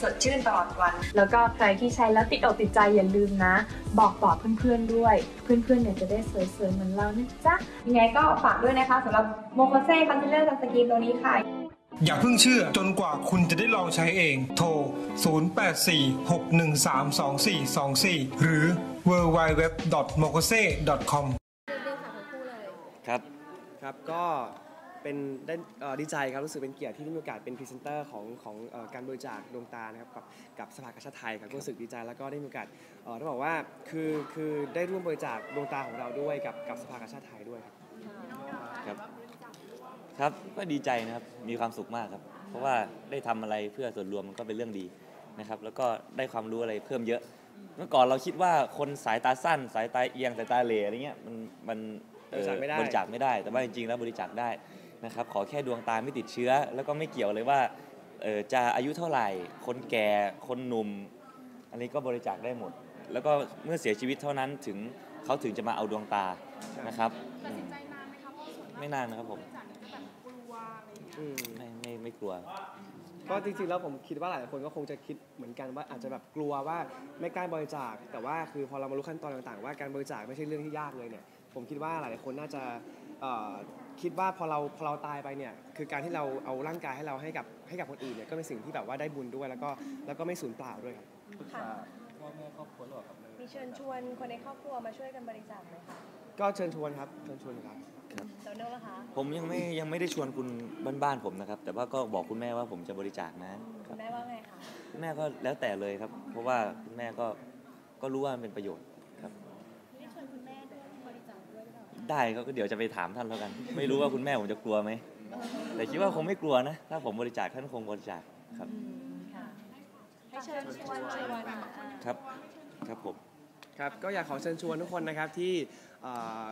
สดชื่นตลอดวัน แล้วก็ใครที่ใช้แล้วติดอกติดใจอย่าลืมนะ บอกต่อเพื่อนๆด้วย เพื่อนๆเนี่ยจะได้สวยๆเหมือนเรานะจ๊ะยังไงก็ฝากด้วยนะคะสำหรับโมโคเซ่คอนซีลเลอร์สกินตัวนี้ค่ะ อย่าเพิ่งเชื่อจนกว่าคุณจะได้ลองใช้เอง โทร 0846132424 หรือ www.mokose.com ครับ ครับก็ เป็นได้เอ่อดีใจครับรู้สึกเป็นเกียรติที่ได้มีโอกาสเป็นพรีเซนเตอร์ของของเอ่อการบริจาคดวงตานะครับกับกับสภากาชาติไทยครับก็รู้สึกดีใจแล้วก็ได้มีโอกาสเอ่อต้องบอกว่าคือคือได้ร่วมบริจาคดวงตาของเราด้วยกับกับสภากาชาติไทยด้วยครับครับครับก็ดีใจนะครับมีความสุขมากครับ เพราะว่าได้ทำอะไรเพื่อส่วนรวมมันก็เป็นเรื่องดีนะครับ แล้วก็ได้ความรู้อะไรเพิ่มเยอะ เมื่อก่อนเราคิดว่าคนสายตาสั้น สายตาเอียงสายตาเหลอะไรเงี้ยมันมันเอ่อบริจาคไม่ได้บริจาคไม่ได้ แต่ว่าจริงๆแล้วบริจาคได้ นะครับขอแค่ดวงตาไม่ติดเชื้อ แล้วก็ไม่เกี่ยวเลยว่าเออจะอายุเท่าไหร่ คนแก่คนหนุ่ม อันนี้ก็บริจาคได้หมด แล้วก็เมื่อเสียชีวิตเท่านั้นถึงเขาถึงจะมาเอาดวงตานะครับอืมไม่นานนะครับผมอืมไม่ไม่ไม่กลัว ก็จริงๆแล้วผมคิดว่าหลายๆคนก็คงจะคิดเหมือนกันว่าอาจจะแบบกลัวว่าไม่กล้าบริจาค แต่ว่าคือพอเรามารู้ขั้นตอนต่างๆ ว่าการบริจาคไม่ใช่เรื่องที่ยากเลยเนี่ย ผมคิดว่าหลายๆคนน่าจะเอ่อคิดว่าพอเราพอเราตายไปเนี่ยคือการที่เราเอาร่างกายให้เราให้กับให้กับคนอื่นเนี่ยก็เป็นสิ่งที่แบบว่าได้บุญด้วยแล้วก็แล้วก็ไม่สูญเปล่าด้วยครับมีเชิญชวนคนในครอบครัวมาช่วยกันบริจาคไหมคะก็เชิญชวนครับเชิญชวนครับโตโน่ล่ะคะผมยังไม่ยังไม่ได้ชวนคุณบ้านๆผมนะครับ แต่ว่าก็บอกคุณแม่ว่าผมจะบริจาคนะคคุรับณแม่ว่าไงคะคุณแม่ก็แล้วแต่เลยครับ เพราะว่าคุณแม่ก็ก็รู้ว่ามันเป็นประโยชน์ ได้ก็เดี๋ยวจะไปถามท่านแล้วกัน ไม่รู้ว่าคุณแม่ผมจะกลัวไหม แต่คิดว่าคงไม่กลัวนะ ถ้าผมบริจาคท่านคงบริจาคครับค่ะให้เชิญชวนชวนอ่าครับ ครับผม ครับ ก็อยากขอเชิญชวนทุกคนนะครับที่เอ่อ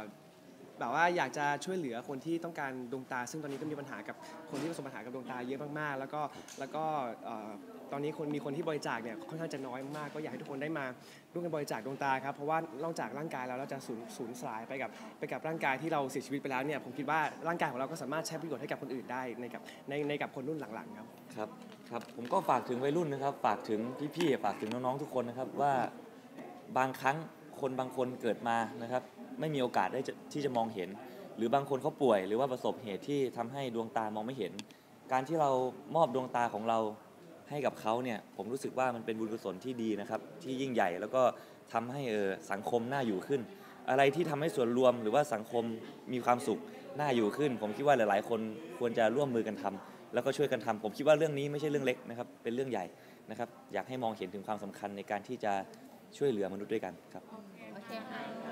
แบบว่าอยากจะช่วยเหลือคนที่ต้องการดวงตา ซึ่งตอนนี้ก็มีปัญหากับคนที่ประสบปัญหากับดวงตาเยอะมากๆ แล้วก็แล้วก็เอ่อ ตอนนี้คนมีคนที่บริจาคเนี่ยค่อนข้างจะน้อยมากก็อยากให้ทุกคนได้มาร่วมกันบริจาคดวงตาครับเพราะว่านอกจากร่างกายเราเราจะสูญสูญสลายไปกับไปกับร่างกายที่เราเสียชีวิตไปแล้วเนี่ยผมคิดว่าร่างกายของเราก็สามารถใช้ประโยชน์ให้กับคนอื่นได้ในกับในในกับคนรุ่นหลังๆครับครับครับผมก็ฝากถึงวัยรุ่นนะครับฝากถึงพี่ๆฝากถึงน้องๆทุกคนนะครับว่าบางครั้งคนบางคนเกิดมานะครับไม่มีโอกาสได้ที่จะมองเห็น หรือบางคนเขาป่วย หรือว่าประสบเหตุที่ทำให้ดวงตามองไม่เห็น การที่เรามอบดวงตาของเรา ให้กับเขาเนี่ยผมรู้สึกว่ามันเป็นบุญกุศลที่ดีนะครับ ที่ยิ่งใหญ่แล้วก็ทำให้เออสังคมน่าอยู่ขึ้น อะไรที่ทำให้ส่วนรวมหรือว่าสังคมมีความสุขน่าอยู่ขึ้น ผมคิดว่าหลาย ๆ คนควรจะร่วมมือกันทำแล้วก็ช่วยกันทำผมคิดว่าเรื่องนี้ไม่ใช่เรื่องเล็กนะครับเป็นเรื่องใหญ่นะครับ อยากให้มองเห็นถึงความสำคัญในการที่จะช่วยเหลือมนุษย์ด้วยกันครับโอเคค่ะ